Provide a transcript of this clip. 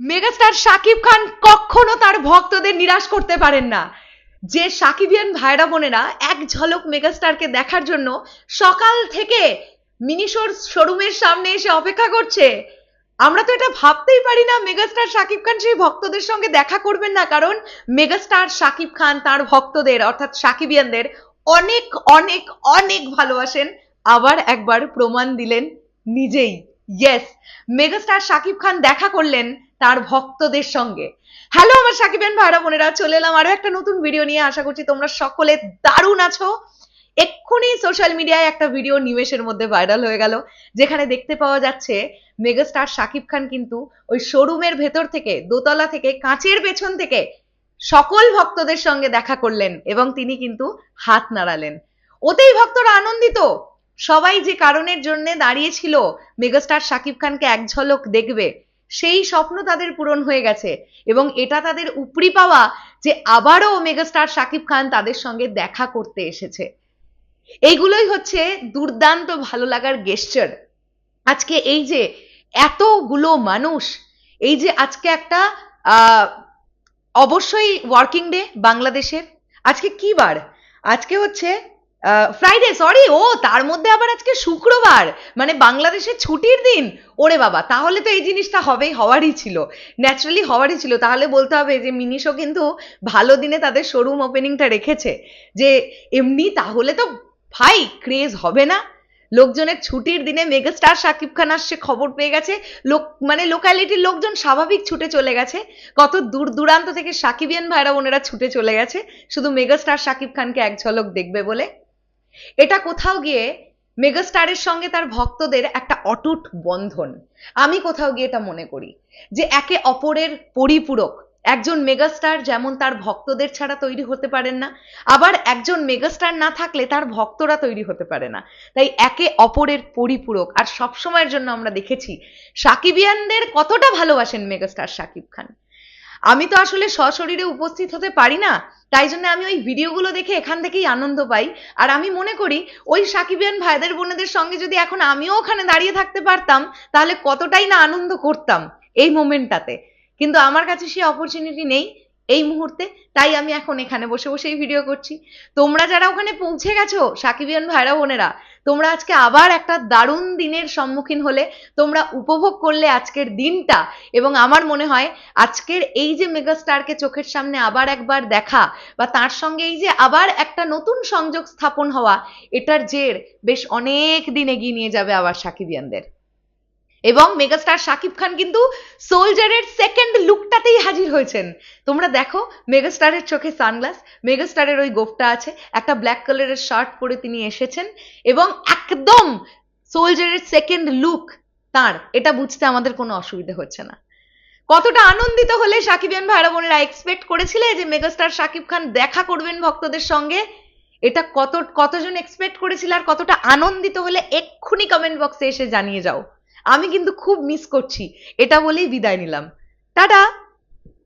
Megastar Shakib Khan কখনো তার ভক্তদের নিরাশ করতে পারেন না। যে সাকিবিয়ান ভাইরা বোনেরা এক ঝলক মেগাস্টারকে দেখার জন্য সকাল থেকে মিনিশোর শোরুমের সামনে এসে অপেক্ষা করছে। আমরা তো এটা ভাবতেই পারি না মেগাস্টার শাকিব খান সেই ভক্তদের সঙ্গে দেখা করবেন না, কারণ মেগাস্টার শাকিব খান তার ভক্তদের, অর্থাৎ সাকিবিয়ানদের অনেক অনেক অনেক ভালোবাসেন। আবার একবার প্রমাণ দিলেন নিজেই। ইয়েস মেগাস্টার শাকিব খান দেখা করলেন তার ভক্তদের সঙ্গে। হ্যালো আমার সাকিবেন ভাইরা বোনেরা চলে এলাম আরও একটা নতুন ভিডিও নিয়ে। আশা করছি তোমরা সকলে দারুণ আছো। এক্ষুনি সোশ্যাল মিডিয়ায় একটা ভিডিও নিমেষের মধ্যে ভাইরাল হয়ে গেল, যেখানে দেখতে পাওয়া যাচ্ছে মেগাস্টার শাকিব খান কিন্তু ওই শোরুমের ভেতর থেকে, দোতলা থেকে, কাঁচের পেছন থেকে সকল ভক্তদের সঙ্গে দেখা করলেন এবং তিনি কিন্তু হাত নাড়ালেন। ওতেই ভক্তরা আনন্দিত। সবাই যে কারণের জন্য দাঁড়িয়েছিল মেগাস্টার শাকিব খানকে এক ঝলক দেখবে। সেই স্বপ্ন তাদের পূরণ হয়ে গেছে এবং এটা তাদের উপরি পাওয়া যে আবারও মেগাস্টার শাকিব খান তাদের সঙ্গে দেখা করতে এসেছে। এইগুলোই হচ্ছে দুর্দান্ত ভালো লাগার গেস্টার আজকে এই যে এতগুলো মানুষ, এই যে আজকে একটা অবশ্যই ওয়ার্কিং ডে বাংলাদেশের। আজকে কি বার? আজকে হচ্ছে ফ্রাইডে সরি ও, তার মধ্যে আবার আজকে শুক্রবার। মানে বাংলাদেশের ছুটির দিন। ওরে বাবা, তাহলে তো এই জিনিসটা হবেই, হওয়ারই ছিল। ন্যাচারালি হওয়ারই ছিল। তাহলে বলতে হবে যে, মিনিশো কিন্তু ভালো দিনে তাদের শোরুম ওপেনিংটা রেখেছে। যে, এমনি তাহলে তো ভাই ক্রেজ হবে না। লোকজনের ছুটির দিনে মেগাস্টার শাকিব খান আসছে, খবর পেয়ে গেছে। লোক মানে লোকালিটির লোকজন স্বাভাবিক ছুটে চলে গেছে। কত দূর দূরান্ত থেকে সাকিবিয়ান ভাইরা বোনেরা ছুটে চলে গেছে। শুধু মেগাস্টার শাকিব খানকে এক ঝলক দেখবে বলে। এটা কোথাও গিয়ে মেগাস্টারের সঙ্গে তার ভক্তদের একটা অটুট বন্ধন। আমি কোথাও গিয়ে এটা মনে করি যে একে অপরের পরিপূরক। একজন মেগাস্টার যেমন তার ভক্তদের ছাড়া তৈরি হতে পারেন না, আবার একজন মেগাস্টার না থাকলে তার ভক্তরা তৈরি হতে পারে না। তাই একে অপরের পরিপূরক। আর সবসময়ের জন্য আমরা দেখেছি, সাকিবিয়ানদের কতটা ভালোবাসেন মেগাস্টার সাকিব খান। আমি তো আসলে সশরীরে উপস্থিত হতে পারি না, তাই জন্য আমি ওই ভিডিওগুলো দেখে এখান থেকেই আনন্দ পাই। আর আমি মনে করি, ওই সাকিবিয়ান ভাইদের বোনেদের সঙ্গে যদি এখন আমিও ওখানে দাঁড়িয়ে থাকতে পারতাম, তাহলে কতটাই না আনন্দ করতাম এই মোমেন্টটাতে। কিন্তু আমার কাছে সেই অপরচুনিটি নেই এই মুহূর্তে, তাই আমি এখন এখানে বসে বসেই ভিডিও করছি। তোমরা যারা ওখানে পৌঁছে গেছো, সাকিবিয়ান ভাইরা বোনেরা তোমরা আজকে আবার একটা দারুণ দিনের সম্মুখীন হলে, তোমরা উপভোগ করলে আজকের দিনটা। এবং আমার মনে হয় আজকের এই যে মেগাস্টারকে চোখের সামনে আবার একবার দেখা, বা তার সঙ্গে এই যে আবার একটা নতুন সংযোগ স্থাপন হওয়া, এটার জের বেশ অনেক দিন এগিয়ে নিয়ে যাবে আবার সাকিবিয়ানদের। এবং মেগাস্টার শাকিব খান কিন্তু সোলজারের সেকেন্ড লুকটাতেই হাজির হয়েছেন। তোমরা দেখো, মেগাস্টারের চোখে সানগ্লাস মেগাস্টারের ওই গোফটা আছে, একটা ব্ল্যাক কালারের শার্ট পরে তিনি এসেছেন এবং একদম সোলজারের সেকেন্ড লুক তার। এটা বুঝতে আমাদের কোনো অসুবিধা হচ্ছে না। কতটা আনন্দিত হলে সাকিবিয়ান ভাইরা বোনেরা এক্সপেক্ট করেছিলে যে মেগাস্টার শাকিব খান দেখা করবেন ভক্তদের সঙ্গে? এটা কত, কতজন এক্সপেক্ট করেছিল আর কতটা আনন্দিত হলে এক্ষুনি কমেন্ট বক্সে এসে জানিয়ে যাও। আমি কিন্তু খুব মিস করছি। এটা বলেই বিদায় নিলাম। টাটা!